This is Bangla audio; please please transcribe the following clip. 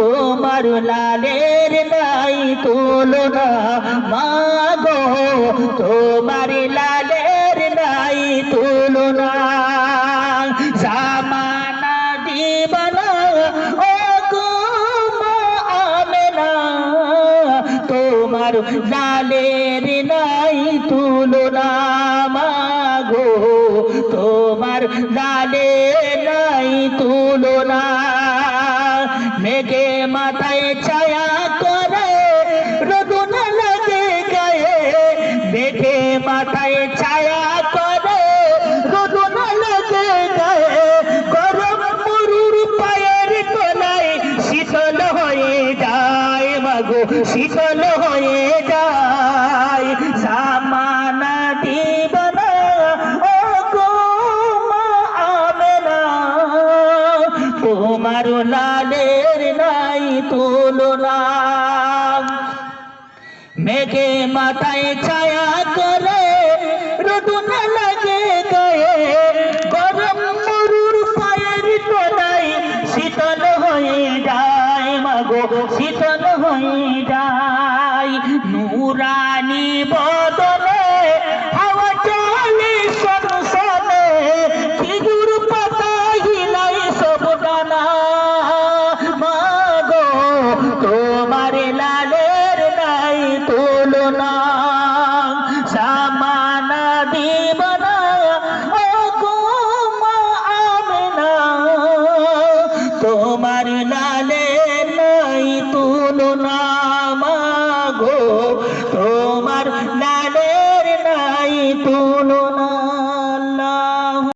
তোমার লালের নাই তুলনা। মাগো তোমার লালের নাই তুলনা। ও লালের নাই তুলনা। মাগো তোমার লালে নাই তুলনা। মেঘে মাথায় ছায়া করে রোদন লাগে গায়ে মেঘে মাথায় ছায়া করে রোদন লাগে গায়ে গরম মরুর পায়ের তলায় শীতল হয়ে যায় মাগো, শীতল হয়ে যায়। সামানা কারও লালের নাই তুলনা। মেঘে মাথায় ছায়া করে লাগে গায়ে, গরম মরুর পায়ের শীতল হয়ে যায় মাগো, শীতল হয়ে যায়। নুরানি বদলে হাওয়া চলে সরসলে কি লালে নাই তুলনা মাগো তোমার লাল